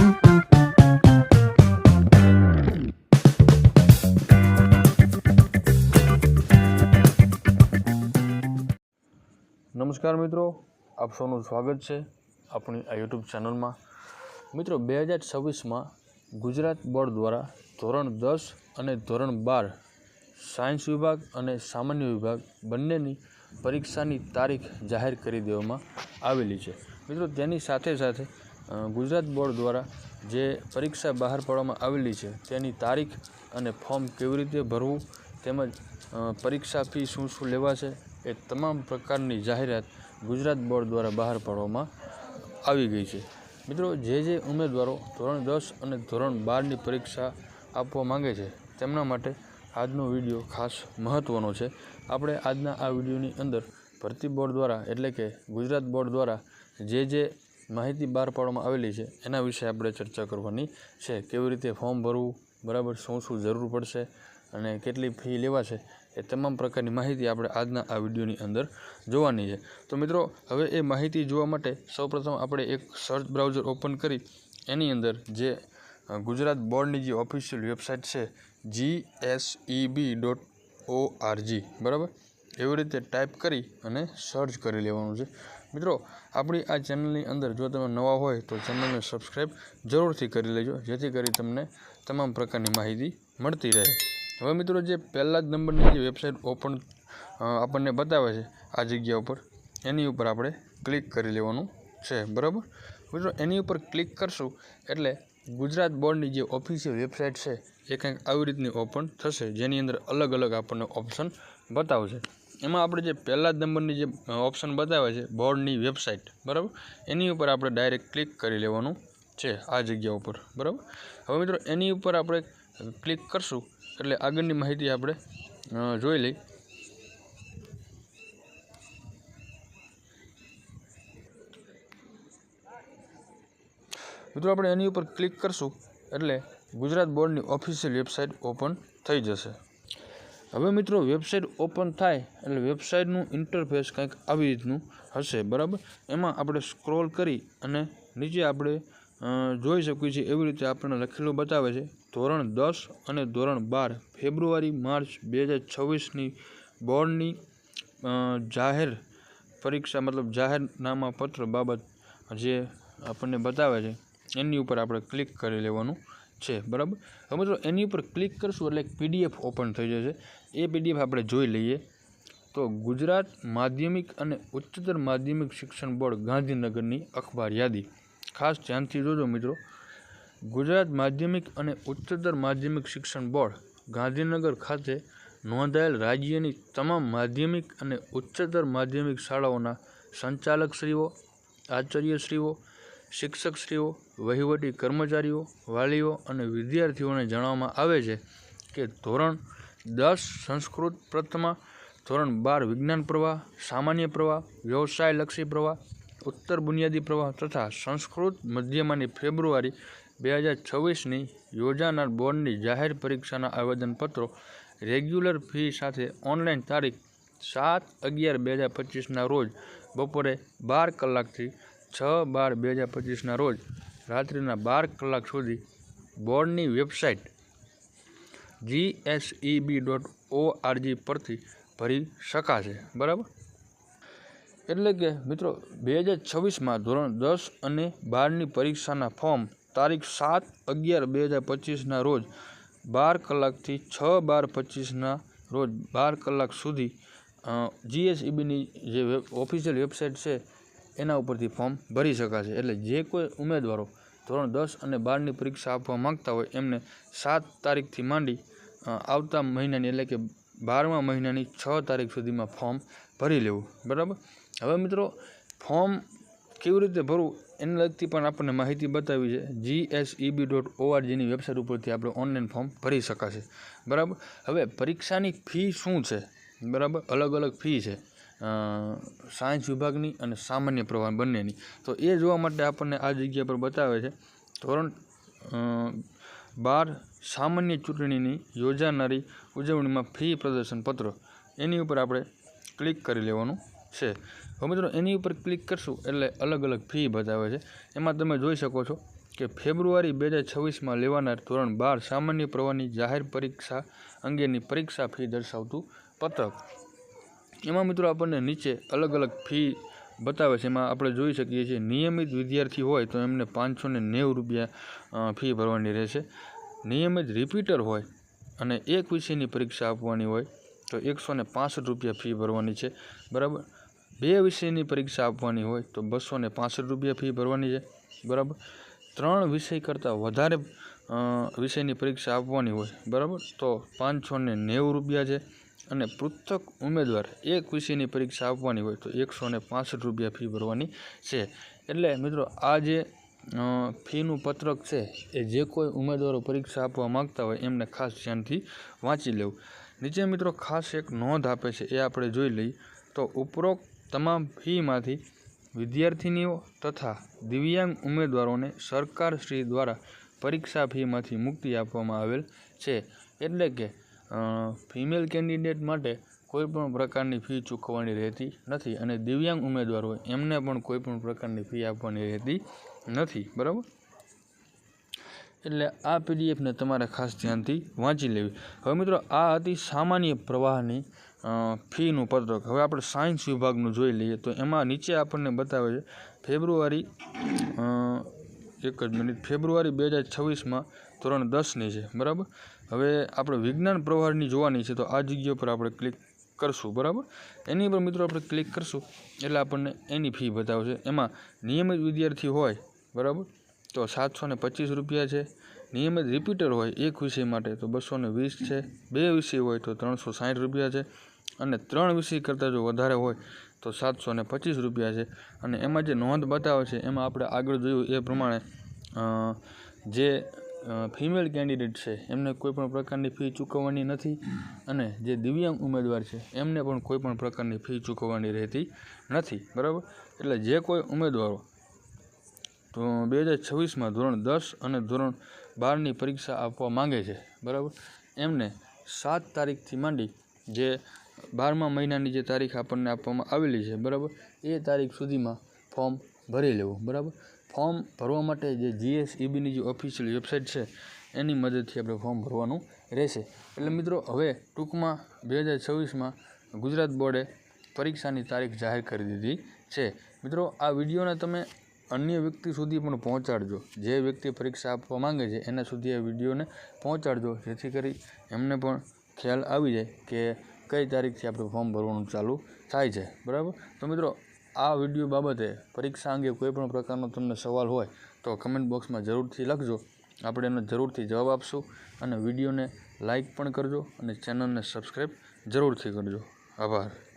નમસ્કાર મિત્રો, આપ સૌનું સ્વાગત છે આપણી આ યુટ્યુબ ચેનલમાં. મિત્રો, બે હજાર છવ્વીસમાં ગુજરાત બોર્ડ દ્વારા ધોરણ દસ અને ધોરણ બાર સાયન્સ વિભાગ અને સામાન્ય વિભાગ બંનેની પરીક્ષાની તારીખ જાહેર કરી દેવામાં આવેલી છે. મિત્રો, તેની સાથે સાથે ગુજરાત બોર્ડ દ્વારા જે પરીક્ષા બહાર પાડવામાં આવેલી છે, તેની તારીખ અને ફોર્મ કેવી રીતે ભરવું તેમજ પરીક્ષા ફી શું શું લેવાશે એ તમામ પ્રકારની જાહેરાત ગુજરાત બોર્ડ દ્વારા બહાર પાડવામાં આવી ગઈ છે. મિત્રો, જે જે ઉમેદવારો ધોરણ દસ અને ધોરણ બારની પરીક્ષા આપવા માંગે છે, તેમના માટે આજનો વીડિયો ખાસ મહત્ત્વનો છે. આપણે આજના આ વિડીયોની અંદર ભરતી બોર્ડ દ્વારા એટલે કે ગુજરાત બોર્ડ દ્વારા જે જે માહિતી બહાર પાડવામાં આવેલી છે. એના વિશે આપણે ચર્ચા કરવાની છે. કેવી રીતે ફોર્મ ભરવું? બરાબર, શું શું જરૂર પડશે? અને કેટલી ફી લેવાશે? એ તમામ પ્રકારની માહિતી આપણે આજના આ વિડીયોની અંદર જોવાની છે. તો મિત્રો, હવે એ માહિતી જોવા માટે સૌપ્રથમ આપણે એક સર્ચ બ્રાઉઝર ઓપન કરી, એની અંદર જે ગુજરાત બોર્ડની જે ઓફિશિયલ વેબસાઇટ છે G S B dot O R G બરાબર? એવી રીતે ટાઈપ કરી અને સર્ચ કરી લેવાનું છે. મિત્રો, આપણી આ ચેનલની અંદર જો તમે નવા હોય તો ચેનલને સબસ્ક્રાઈબ જરૂરથી કરી લેજો, જેથી કરી તમને તમામ પ્રકારની માહિતી મળતી રહે. હવે મિત્રો, જે પહેલા જ નંબરની જે વેબસાઇટ ઓપન આપણને બતાવે છે, આ જગ્યા ઉપર, એની ઉપર આપણે ક્લિક કરી લેવાનું છે, બરાબર? મિત્રો, એની ઉપર ક્લિક કરશું એટલે ગુજરાત બોર્ડની જે ઓફિશિયલ વેબસાઇટ છે, એ કંઈક આવી રીતની ઓપન થશે, જેની અંદર અલગ અલગ આપણને ઓપ્શન બતાવશે. એમાં આપણે જે પહેલા જ નંબરની જે ઓપ્શન બતાવે છે બોર્ડની વેબસાઇટ બરાબર? એની ઉપર આપણે ડાયરેક્ટ ક્લિક કરી લેવાનું છે, આ જગ્યા ઉપર, બરાબર? હવે મિત્રો, એની ઉપર આપણે ક્લિક કરશું, એટલે આગળની માહિતી આપણે જોઈ લઈ. મિત્રો, આપણે એની ઉપર ક્લિક કરશું, એટલે ગુજરાત બોર્ડની ઓફિશિયલ વેબસાઇટ ઓપન થઈ જશે. હવે મિત્રો વેબસાઇટ ઓપન થાય એટલે વેબસાઇટનું ઇન્ટરફેસ કંઈક આવી રીતનું હશે, બરાબર? એમાં આપણે સ્ક્રોલ કરી અને નીચે આપણે જોઈ શકીએ છીએ એવી રીતે આપણને લખેલું બતાવે છે. ધોરણ દસ અને ધોરણ બાર, ફેબ્રુઆરી, માર્ચ બે હજાર છવ્વીસની બોર્ડની જાહેર પરીક્ષા, મતલબ જાહેરનામા પત્ર બાબત જે આપણને બતાવે છે, એની ઉપર આપણે ક્લિક કરી લેવાનું. છે, બરાબર? હવે મિત્રો, એની ઉપર ક્લિક કરશું એટલે પીડીએફ ઓપન થઈ જશે. એ પીડીએફ આપણે જોઈ લઈએ. તો ગુજરાત માધ્યમિક અને ઉચ્ચતર માધ્યમિક શિક્ષણ બોર્ડ ગાંધીનગરની અખબાર યાદી. ખાસ ધ્યાનથી જોજો મિત્રો. ગુજરાત માધ્યમિક અને ઉચ્ચતર માધ્યમિક શિક્ષણ બોર્ડ ગાંધીનગર ખાતે નોંધાયેલ રાજ્યની તમામ માધ્યમિક અને ઉચ્ચતર માધ્યમિક શાળાઓના સંચાલકશ્રીઓ, આચાર્યશ્રીઓ શિક્ષકશ્રીઓ, વહીવટી કર્મચારીઓ, વાલીઓ અને વિદ્યાર્થીઓને જણાવવામાં આવે છે કે ધોરણ દસ સંસ્કૃત પ્રથમા, ધોરણ બાર વિજ્ઞાન પ્રવાહ, સામાન્ય પ્રવાહ, વ્યવસાયલક્ષી પ્રવાહ, ઉત્તર બુનિયાદી પ્રવાહ તથા સંસ્કૃત મધ્યમાની ફેબ્રુઆરી બે હજાર છવ્વીસની યોજાનાર બોર્ડની જાહેર પરીક્ષાના આવેદનપત્રો રેગ્યુલર ફી સાથે ઓનલાઈન તારીખ સાત અગિયાર બે હજાર પચીસના રોજ બપોરે બાર કલાકથી છ બાર બે હજાર પચીસના રોજ રાત્રિના બાર કલાક સુધી બોર્ડની વેબસાઇટ જીએસઈબી ડોટ ઓઆરજી પરથી ભરી શકાશે. બરાબર? એટલે કે મિત્રો, બે હજાર છવ્વીસમાં ધોરણ દસ અને બારની પરીક્ષાના ફોર્મ તારીખ સાત અગિયાર બે હજાર પચીસના રોજ બાર કલાકથી છ બાર પચીસના રોજ બાર કલાક સુધી જીએસઈબીની જે ઓફિશિયલ વેબસાઇટ છે એના ઉપરથી ફોર્મ ભરી શકાશે. એટલે જે કોઈ ઉમેદવારો ધોરણ દસ અને બારની પરીક્ષા આપવા માંગતા હોય, એમને સાત તારીખથી માંડી આવતા મહિનાની એટલે કે બારમા મહિનાની છ તારીખ સુધીમાં ફોર્મ ભરી લેવું. બરાબર? હવે મિત્રો, ફોર્મ કેવી રીતે ભરવું એને લગતી પણ આપણને માહિતી બતાવી છે. G S E B dot ઓઆરજીની website ઉપરથી આપણે ઓનલાઈન ફોર્મ ભરી શકાશે. બરાબર? હવે પરીક્ષાની ફી શું છે? બરાબર? અલગ અલગ ફી છે. સાયન્સ વિભાગની અને સામાન્ય પ્રવાહ બંનેની. તો એ જોવા માટે આપણને આ જગ્યા પર બતાવે છે, ધોરણ બાર, સામાન્ય ચૂંટણીની યોજાનારી ઉજવણીમાં ફી પ્રદર્શન પત્ર. એની ઉપર આપણે ક્લિક કરી લેવાનું છે. હવે મિત્રો, એની ઉપર ક્લિક કરશું એટલે અલગ અલગ ફી બતાવે છે. એમાં તમે જોઈ શકો છો કે ફેબ્રુઆરી બે હજાર છવ્વીસમાં લેવાનાર ધોરણ બાર, સામાન્ય પ્રવાહની જાહેર પરીક્ષા અંગેની પરીક્ષા ફી દર્શાવતું પત્રક. એમાં મિત્રો આપણને નીચે અલગ અલગ ફી બતાવે છે. એમાં આપણે જોઈ શકીએ છીએ, નિયમિત વિદ્યાર્થી હોય તો એમને પાંચસો ને નેવું રૂપિયા ફી ભરવાની રહેશે. નિયમિત રિપીટર હોય અને એક વિષયની પરીક્ષા આપવાની હોય તો એકસો ને પાસઠ રૂપિયા ફી ભરવાની છે. બરાબર? બે વિષયની પરીક્ષા આપવાની હોય તો બસો ને પાસઠ રૂપિયા ફી ભરવાની છે. બરાબર? ત્રણ વિષય કરતાં વધારે વિષયની પરીક્ષા આપવાની હોય, બરાબર? તો પાંચસો ને નેવું રૂપિયા છે અને પૃથક ઉમેદવાર એક વિષયની પરીક્ષા આપવાની હોય તો એકસો ને પાસઠ રૂપિયા ફી ભરવાની છે. એટલે મિત્રો, આ જે ફીનું પત્રક છે, એ જે કોઈ ઉમેદવારો પરીક્ષા આપવા માગતા હોય, એમને ખાસ ધ્યાનથી વાંચી લેવું. નીચે મિત્રો, ખાસ એક નોંધ આપે છે, એ આપણે જોઈ લઈએ. તો ઉપરોક્ત તમામ ફીમાંથી વિદ્યાર્થિનીઓ તથા દિવ્યાંગ ઉમેદવારોને સરકારશ્રી દ્વારા પરીક્ષા ફીમાંથી મુક્તિ આપવામાં આવેલ છે. એટલે કે ફિમેલ કેન્ડિડેટ માટે કોઈ પણ પ્રકારની ફી ચૂકવવાની રહેતી નથી અને દિવ્યાંગ ઉમેદવાર હોય એમને પણ કોઈ પણ પ્રકારની ફી આપવાની રહેતી નથી. બરાબર? એટલે આ પીડીએફને તમારે ખાસ ધ્યાનથી વાંચી લેવી. હવે મિત્રો, આ હતી સામાન્ય પ્રવાહની ફીનું પત્રક. હવે આપણે સાયન્સ વિભાગનું જોઈ લઈએ તો એમાં નીચે આપણને બતાવે છે, ફેબ્રુઆરી એક જ મિનિટ, ફેબ્રુઆરી બે હજાર છવ્વીસમાં ધોરણ દસની છે, બરાબર? હવે આપણે વિજ્ઞાન પ્રવાહની જોવાની છે, તો આ જગ્યા પર આપણે ક્લિક કરશું, બરાબર? એની પર મિત્રો આપણે ક્લિક કરશું, એટલે આપણને એની ફી બતાવશે. એમાં નિયમિત વિદ્યાર્થી હોય, બરાબર? તો સાતસો ને પચીસ રૂપિયા છે. નિયમિત રિપીટર હોય એક વિષય માટે, તો બસો ને વીસ છે. બે વિષય હોય, તો ત્રણસો સાઠ રૂપિયા છે. અને ત્રણ વિષય કરતાં જો વધારે હોય, તો સાતસો ને પચીસ રૂપિયા છે. અને એમાં જે નોંધ બતાવે છે, એમાં આપણે આગળ જોયું એ પ્રમાણે જે ફિમેલ કેન્ડિડેટ છે, એમને કોઈપણ પ્રકારની ફી ચૂકવવાની નથી અને જે દિવ્યાંગ ઉમેદવાર છે, એમને પણ કોઈપણ પ્રકારની ફી ચૂકવવાની રહેતી નથી. બરાબર? એટલે જે કોઈ ઉમેદવારો તો બે હજાર છવ્વીસમાં ધોરણ દસ અને ધોરણ બારની પરીક્ષા આપવા માંગે છે. બરાબર? એમને સાત તારીખથી માંડી જે બારમા મહિનાની જે તારીખ આપણને આપવામાં આવેલી છે, બરાબર? એ તારીખ સુધીમાં ફોર્મ ભરી લેવું, બરાબર? ફોર્મ ભરવા માટે જે જીએસઈબીની જે ઓફિશિયલ વેબસાઇટ છે, એની મદદથી આપણે ફોર્મ ભરવાનું રહેશે. એટલે મિત્રો, હવે ટૂંકમાં બે હજાર છવ્વીસમાં ગુજરાત બોર્ડે પરીક્ષાની તારીખ જાહેર કરી દીધી છે. મિત્રો, આ વિડીયોને તમે અન્ય વ્યક્તિ સુધી પણ પહોંચાડજો. જે વ્યક્તિ પરીક્ષા આપવા માંગે છે, એના સુધી આ વિડીયોને પહોંચાડજો, જેથી કરી એમને પણ ખ્યાલ આવી જાય કે કઈ તારીખથી આપણું ફોર્મ ભરવાનું ચાલુ થાય છે? બરાબર? તો મિત્રો, આ વીડિયો બાબતે પરીક્ષા અંગે કોઈપણ પ્રકારનો તમને સવાલ હોય, તો કમેન્ટ બોક્સમાં જરૂરથી લખજો. આપણે એનો જરૂરથી જવાબ આપશું અને વિડીયોને લાઈક પણ કરજો અને ચેનલને સબસ્ક્રાઈબ જરૂરથી કરજો. આભાર.